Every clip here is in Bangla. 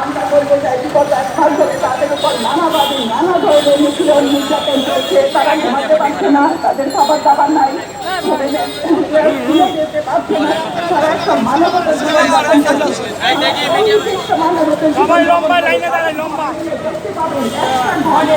আমরা বলতে চাই বিগত এক তাদের উপর নানাভাবে নানা ধরনের নিপীড়ন নির্যাতন চলছে তারা ঘুমাতে পারছে না তাদের খাবার দাবার নাই স্কুলে যেতে পারছে না তারা একটা মানবতা জীবন যাপন করছে মানবতা জীবন সবাই লম্বা লাইনে দাঁড়ায়। লম্বা ঘরে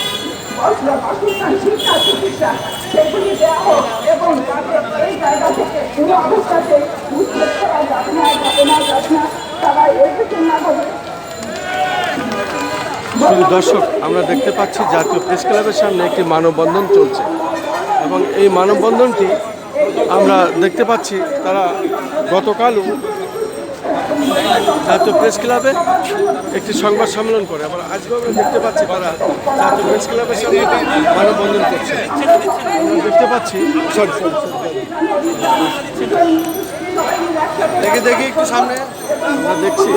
শুধু দর্শক, আমরা দেখতে পাচ্ছি জাতীয় প্রেস ক্লাবের সামনে একটি মানববন্ধন চলছে এবং এই মানববন্ধনটি আমরা দেখতে পাচ্ছি, তারা গতকালও জাতীয় প্রেস ক্লাবে একটি সংবাদ সম্মেলন করে। আবার আজকেও আমরা দেখতে পাচ্ছি তারা জাতীয় প্রেস ক্লাবের সামনে মানববন্ধন করছে। দেখতে পাচ্ছি সরি। দেখে দেখি একটু সামনে আমরা দেখছি,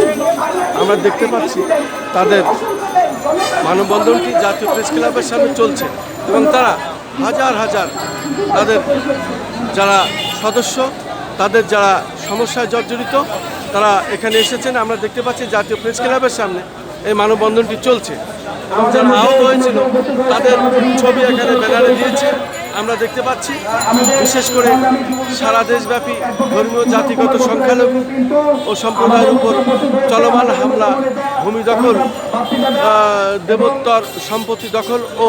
আমরা দেখতে পাচ্ছি তাদের মানববন্ধনটি জাতীয় প্রেস ক্লাবের সামনে চলছে এবং তারা হাজার হাজার তাদের যারা সদস্য, তাদের যারা সমস্যায় জর্জরিত তারা এখানে এসেছেন, আমরা দেখতে পাচ্ছি জাতীয় প্রেস ক্লাবের সামনে এই মানববন্ধনটি চলছে। এবং যারা আহত হয়েছিল, তাদের ছবি এখানে ব্যানারে দিয়েছে। আমরা দেখতে পাচ্ছি, বিশেষ করে সারা দেশব্যাপী ধর্মীয় জাতিগত সংখ্যালঘু ও সম্প্রদায়ের উপর চলমান হামলা, ভূমি দখল দেবোত্তর সম্পত্তি দখল ও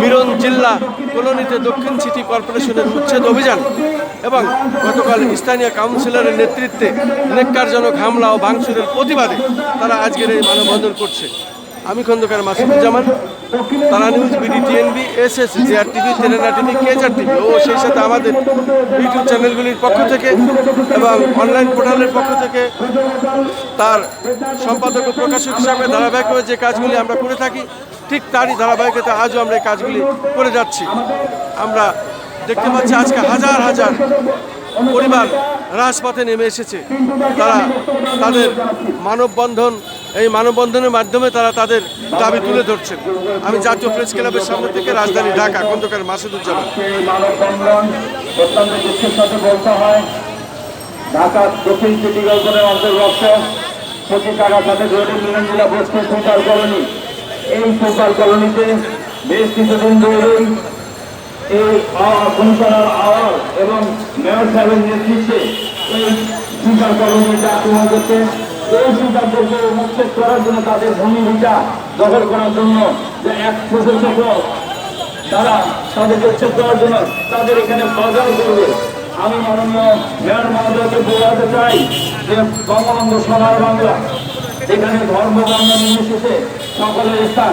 মিরন জিল্লা কলোনিতে দক্ষিণ সিটি কর্পোরেশনের উচ্ছেদ অভিযান এবং গতকাল স্থানীয় কাউন্সিলরের নেতৃত্বে নেককারজনক হামলা ও ভাঙচুরের প্রতিবাদে তারা আজকের এই মানববন্ধন করছে। আমি Khandakar Masuduzzaman Tara news BD, TNB S S GR TV তেলেনা TV কেজার টিভি ও সেই সাথে আমাদের ইউটিউব চ্যানেলগুলির পক্ষ থেকে এবং অনলাইন পোর্টালের পক্ষ থেকে তার সম্পাদক ও প্রকাশক হিসাবে ধারাবাহিকভাবে যে কাজগুলি আমরা করে থাকি, ঠিক তারই ধারাবাহিকতা আজও আমরা এই কাজগুলি করে যাচ্ছি। আমরা দেখতে পাচ্ছি আজকে হাজার হাজার পরিবার রাজপথে নেমে এসেছে। তারা তাদের মানববন্ধন এই মানববন্ধনের মাধ্যমে তারা তাদের দাবি তুলে ধরছেন। আমি জাতীয় প্রেস ক্লাবের সামনে থেকে রাজধানী ঢাকা, খন্দকার মাসুদুজ্জামান। হয় কলোনি। কলোনিতে বেশ এবং মেয়র সাহেবের নেতৃত্বে এই আক্রমণ করছে এই সুপারদেরকে উচ্ছেদ করার জন্য তাদের ভূমি ভিটা দখল করার জন্য যে এক ছোট তারা তাদেরকে উচ্ছেদ করার জন্য তাদের এখানে বাজার করবে। আমি মাননীয় মহোদয়কে বোঝাতে চাই যে বঙ্গবন্ধু সোনার বাংলা। এখানে ধর্ম, বর্ণ, নির্বিশেষে সকলের স্থান।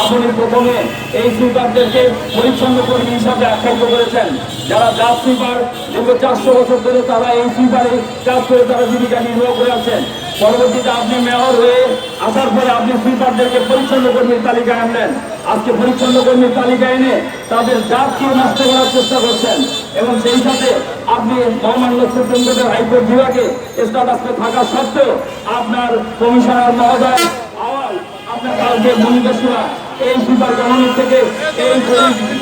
আপনি প্রথমে এই সুইপারদেরকে পরিচ্ছন্ন কর্মী হিসাবে আখ্যায়িত করেছেন। যারা জাত সুইপার দীর্ঘ চারশো বছর ধরে তারা এই সুইপারে কাজ করে তারা জীবিকা নির্বাহ করে আছেন পরবর্তীতে আপনি মেয়র হয়ে আসার পরে আপনি সুইপারদেরকে পরিচ্ছন্ন কর্মীর তালিকায় আনলেন। আজকে পরিচ্ছন্ন কর্মীর তালিকা এনে তাদের জাতকে নষ্ট করার চেষ্টা করছেন এবং সেই সাথে আপনি মহামান্য সুপ্রিম কোর্টের হাইকোর্ট বিভাগে স্টাটাসে থাকা সত্ত্বেও আপনার কমিশনার মহোদয় আওয়াল আপনার কালকে ভূমিকা শোনা এই সুপার কলোনি থেকে এই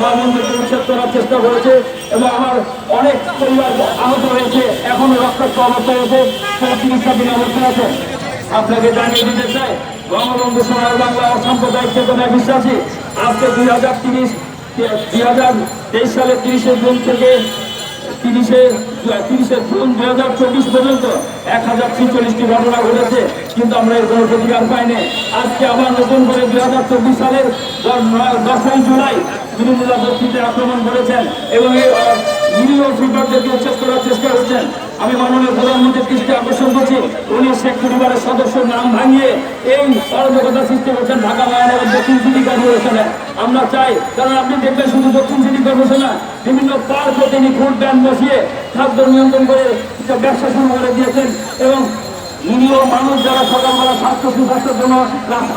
ধর্মকে উচ্ছেদ চেষ্টা করেছে এবং আমার অনেক পরিবার আহত হয়েছে। এখনও রক্তাক্ত অবস্থায় আছে তারা চিকিৎসাধীন অবস্থায় আছে আপনাকে জানিয়ে দিতে চাই, বঙ্গবন্ধু সোনার বাংলা অসাম্প্রদায়িক চেতনায় বিশ্বাসী। আজকে দুই হাজার তিরিশ, দুই হাজার তেইশ সালের তিরিশে জুন থেকে তিরিশে তিরিশে জুন দুই হাজার চব্বিশ পর্যন্ত এক হাজার ছিচল্লিশটি ঘটনা ঘটেছে। কিন্তু আমরা এর কোনো প্রতিকার পাইনি। আজকে আবার নতুন করে দুই হাজার চব্বিশ সালের দশই জুলাই বিরোধীরা বস্তিতে আক্রমণ করেছেন এবং এই উচ্ছেদ করার চেষ্টা করছেন। আমি মাননীয় প্রধানমন্ত্রীর দৃষ্টি আকর্ষণ করছি। উনি শেখ পরিবারের সদস্যের নাম ভাঙিয়ে এই অরাজকতা সৃষ্টি করছেন ঢাকা মহানগর দক্ষিণ সিটি কর্পোরেশনে। আমরা চাই, কারণ আপনি দেখবেন শুধু দক্ষিণ সিটি কর্পোরেশনে বিভিন্ন পার্কে তিনি ফুড ব্যান বসিয়ে খাদ্য নিয়ন্ত্রণ করে ব্যবসা শুরু করে দিয়েছেন এবং নিরীহ মানুষ যারা সকালবেলা স্বাস্থ্য সুস্বাস্থ্যের জন্য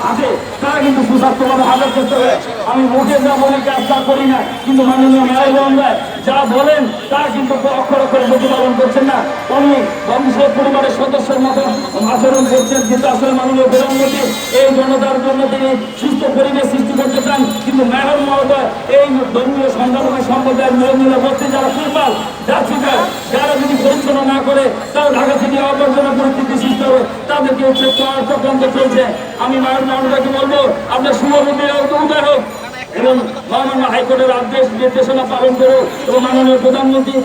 হাঁটে, তারা কিন্তু সুস্বাস্থ্যভাবে হাজার করতে হবে আমি মুখে যা বলি কাজ তা করি না, কিন্তু মাননীয় মেয়র মহোদয় যা বলেন, তা কিন্তু অক্ষর অক্ষরে প্রতিপালন করছেন না। উনি বংশের পরিবারের সদস্যের মতো আচরণ করছেন, কিন্তু আসলে মাননীয় প্রধানমন্ত্রী এই জনতার জন্য তিনি সুস্থ পরিবেশ সৃষ্টি করতে চান। কিন্তু মেয়র মহোদয়, এই ধর্মীয় সংখ্যালঘু সম্প্রদায়ের মিলমিলা বসতে যারা ফুটবল পরিচ্ছন্ন না করে তারা ঢাকা থেকে অবর্জনা পরিস্থিতি সৃষ্টি হবে, তাদেরকে হচ্ছে চক্রান্ত চলছে। আমি মায়ের মানুষটাকে বলব, আপনার শুভবুদ্ধি উদয় হোক এবং মহামান্য হাইকোর্টের আদেশ নির্দেশনা পালন করো এবং মাননীয় প্রধানমন্ত্রী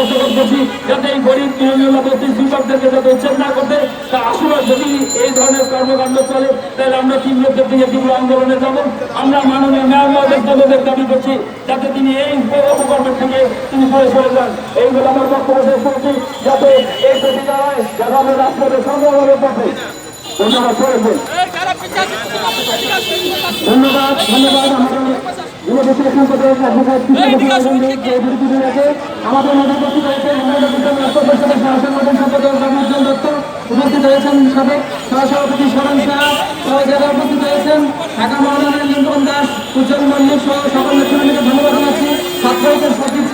আকর্ষণ করছি যাতে এই গরিব তৃণমূল বস্তির যুবকদেরকে যাতে উচ্ছেদ না করতে, তা আসলে যদি এই ধরনের কর্মকাণ্ড চলে, তাহলে আমরা তীব্র থেকে তীব্র আন্দোলনে যাব। আমরা মাননীয় মেয়র পদত্যাগ দাবি করছি, যাতে তিনি এই অপকর্মের থেকে তিনি সরে সরে যান। এইগুলো আমার বক্তব্য শেষ করছি। যাতে এই প্রতিকার যাতে আমরা রাষ্ট্রপতি সংগ্রহের পথে ধন্যবাদ করেছেন ধন্যবাদ ধন্যবাদ। আমাদের ইউনিভার্সিটি অ্যাডভোকেট আমাদের মধ্যে উপস্থিত রয়েছে শাসন দত্ত। উপস্থিত রয়েছেন সাবেক সহসভাপতি শরণ শাহ সহ উপস্থিত রয়েছেন ঢাকা মহানগরের লিঙ্কন দাস উজ্জ্বল মল্লিক সহ সকল নেতৃবৃন্দকে